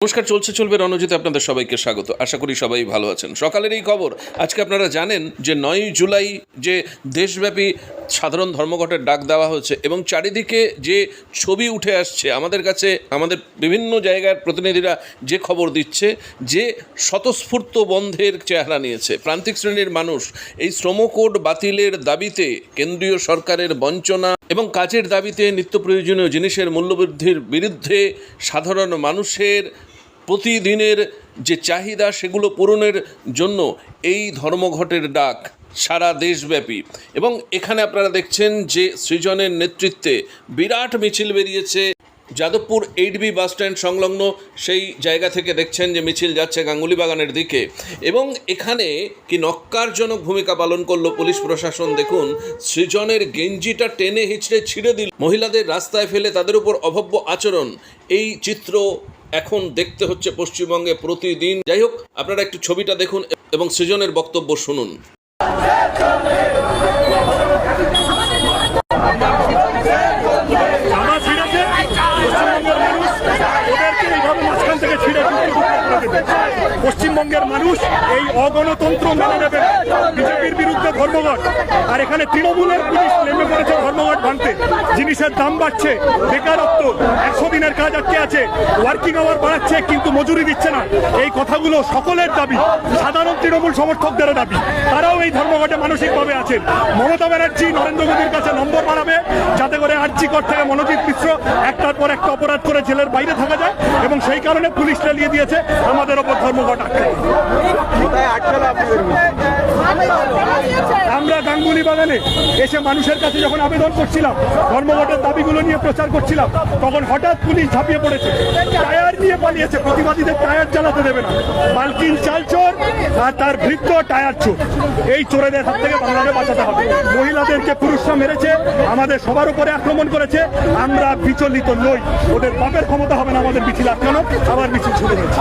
নমস্কার, চলছে, চলবে রণজিতে আপনাদের সবাইকে স্বাগত। আশা করি সবাই ভালো আছেন। সকালের এই খবর, আজকে আপনারা জানেন যে নয় জুলাই যে দেশব্যাপী সাধারণ ধর্মঘটের ডাক দেওয়া হয়েছে এবং চারিদিকে যে ছবি উঠে আসছে, আমাদের কাছে, আমাদের বিভিন্ন জায়গার প্রতিনিধিরা যে খবর দিচ্ছে, যে স্বতঃস্ফূর্ত বন্ধের চেহারা নিয়েছে। প্রান্তিক শ্রেণির মানুষ এই শ্রমকোড বাতিলের দাবিতে কেন্দ্রীয় সরকারের বঞ্চনা এবং কাজের দাবিতে নিত্য প্রয়োজনীয় জিনিসের মূল্যবৃদ্ধির বিরুদ্ধে সাধারণ মানুষের প্রতিদিনের যে চাহিদা সেগুলো পূরণের জন্য এই ধর্মঘটের ডাক সারা দেশব্যাপী। এবং এখানে আপনারা দেখছেন যে সৃজনের নেতৃত্বে বিরাট মিছিল বেরিয়েছে। Jadavpur eight B bus stand সংলগ্ন সেই জায়গা থেকে দেখছেন যে মিছিল যাচ্ছে গাঙ্গুলি বাগানের দিকে। এবং এখানে কি নক্কারজনক ভূমিকা পালন করল পুলিশ প্রশাসন, দেখুন, সৃজনের গেঞ্জিটা টেনে হিচড়ে ছিঁড়ে দিল। মহিলাদের রাস্তায় ফেলে তাদের উপর অভব্য আচরণ। এই চিত্র এখন দেখতে হচ্ছে পশ্চিমবঙ্গে প্রতিদিন। যাই হোক, আপনারা একটু ছবিটা দেখুন এবং সৃজনের বক্তব্য শুনুন। পশ্চিমবঙ্গের মানুষ এই অগণতন্ত্র মেনে নেবে বিজেপির ধর্মঘট। আর এখানে তৃণমূলের পুলিশ নেমে পড়েছে ধর্মঘট ভাঙতে। জিনিসের দাম বাড়ছে, বেকারত্ব, একশো দিনের কাজ আটকে আছে ওয়ার্কিং আওয়ার বাড়াচ্ছে, কিন্তু মজুরি দিচ্ছে না। এই কথাগুলো সকলের দাবি, সাধারণ তৃণমূল সমর্থকদেরও দাবি। তারাও এই ধর্মঘটে মানসিকভাবে আছেন। মমতা ব্যানার্জি নরেন্দ্র মোদীর কাছে নম্বর বাড়াবে, যাতে করে আর্জি কর থেকে মনোজিৎ মিশ্র একটার পর একটা অপরাধ করে জেলের বাইরে থাকা যায়, এবং সেই কারণে পুলিশ চালিয়ে দিয়েছে, আমাদের ওপর ধর্মঘট আটকে আমরা গাঙ্গুলি বাগানে এসে মানুষের কাছে যখন আবেদন করছিলাম, ধর্মঘটের দাবিগুলো নিয়ে প্রচার করছিলাম, তখন হঠাৎ পুলিশ ঝাঁপিয়ে পড়েছে। টায়ার নিয়ে পালিয়েছে, প্রতিবাদীদের টায়ার চালাতে দেবে না। মালকিন চাল চোর আর তার ভৃত্য টায়ার চোর। এই চোরেদের হাত থেকে বাংলাকে বাঁচাতে হবে। মহিলাদেরকে পুরুষরা মেরেছে, আমাদের সবার উপরে আক্রমণ করেছে। আমরা বিচলিত নই। ওদের বাপের ক্ষমতা হবে না আমাদের মিছিল আটকানো। আবার মিছিল শুরু হয়েছে।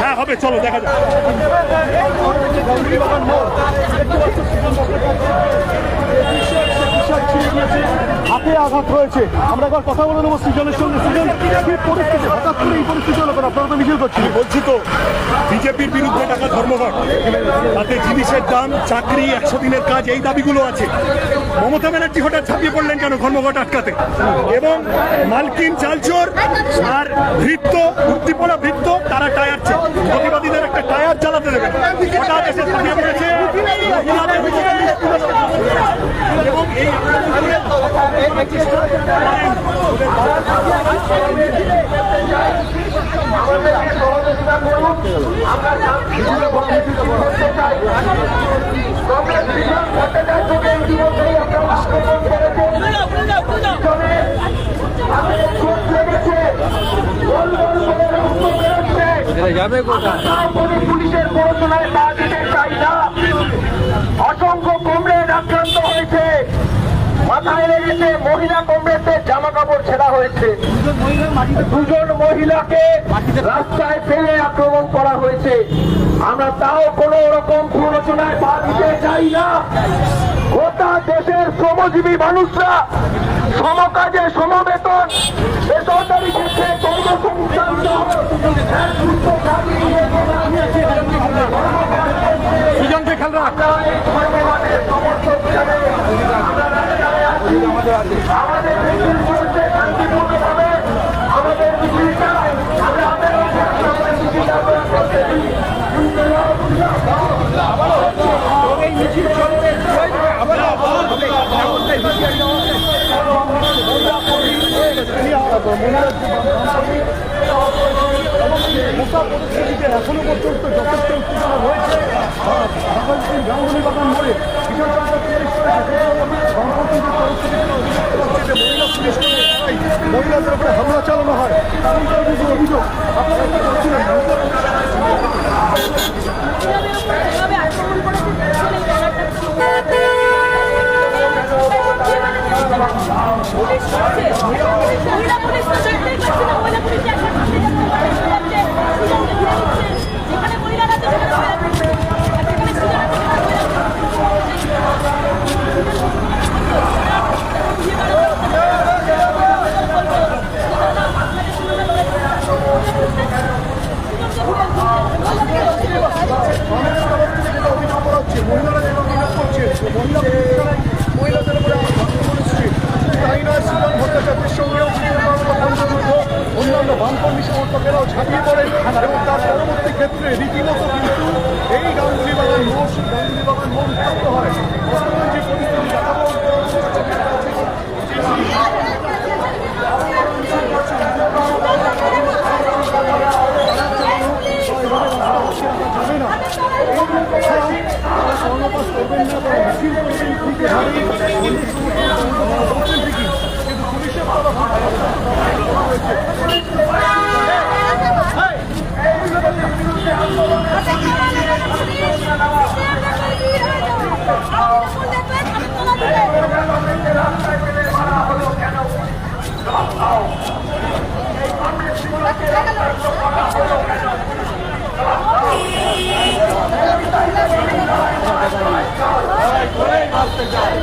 হ্যাঁ হবে, চলো, দেখা যাক। হাতে আঘাত হয়েছে আমরা একবার কথা বলে নেব সৃজনের সঙ্গে। সৃজন কি পরিস্থিতি? হঠাৎ করে এই পরিস্থিতি হলো আপনারা তো মিছিল করছি বলছি তো, বিজেপির বিরুদ্ধে টাকা ধর্মঘট। তাতে জিনিসের দাম, চাকরি, একশো দিনের কাজ, এই দাবিগুলো আছে। মমতা ব্যানার্জি হঠাৎ ছাপিয়ে পড়লেন কেন ধর্মঘট আটকাতে? এবং মালকিন চালচোর আর ভৃত্য উদ্দীপনা ভৃত্য, তারা টায়ার চোর প্রতিবাদীদের একটা টায়ার চালাতে দেবে না। হঠাৎ এসে ছাপিয়ে পড়েছে মহিলাদের উপর এবং এই পুলিশের পড়াশোনায় পা দিতে চাই না অসংখ্য কমরেড আক্রান্ত হয়েছে মাথায় লেগেছে মহিলা কংগ্রেসের জামা কাপড় ছেঁড়া হয়েছে। দুজন মহিলাকে রাস্তায় ফেলে আক্রমণ করা হয়েছে। আমরা তাও কোন রকম প্ররোচনায় পা দিতে চাই না। গোটা দেশের শ্রমজীবী মানুষরা, সমকাজে সমবেতন, বেসরকারি ক্ষেত্রে কর্মসংস্থান সহ এক সূত্র দাবি নিয়ে সৃজনকে খেয়াল রাখ ধর্মঘটের সমর্থক হিসাবে আমরা রাস্তায় আছি। আমাদের মিছিল মোটা পরিস্থিতিতে এখনও পর্যন্ত যথেষ্ট উত্তেজনা রয়েছে বাংলাদেশের গাঙ্গুলি বাগান মোড়ে কিশোর চন্দ্র পুলিশ করেছে গণতন্ত্রের পরিস্থিতি হচ্ছে যে মহিলা পুলিশ করে তাই মহিলাদের উপরে হামলা চালানো হয়। অভিযোগ আপনারা করছিলেন আক্রমণ করেছে ছেলে ব্যানারটা ছিল। পুলিশ করছে। মহিলা পুলিশ তো দেখতেই পাচ্ছি না, মহিলা পুলিশ একটা সামনে যাচ্ছে, দুজনকে ঘিরে নিচ্ছে। যেখানে মহিলারা আছে সেখানে মহিলা পুলিশ। আর যেখানে ছেলেরা আছে সেখানে মহিলা পুলিশ। অন্যান্য বামপন্থী সমর্থকেরাও ঝাঁপিয়ে পড়েন এবং তার পরবর্তী ক্ষেত্রে রীতিমতো কিন্তু এই গাঙ্গুলি বাগান মোড় গাঙ্গুলি বাগান মোড় হয় বর্তমান পরিস্থিতি আসতে চায়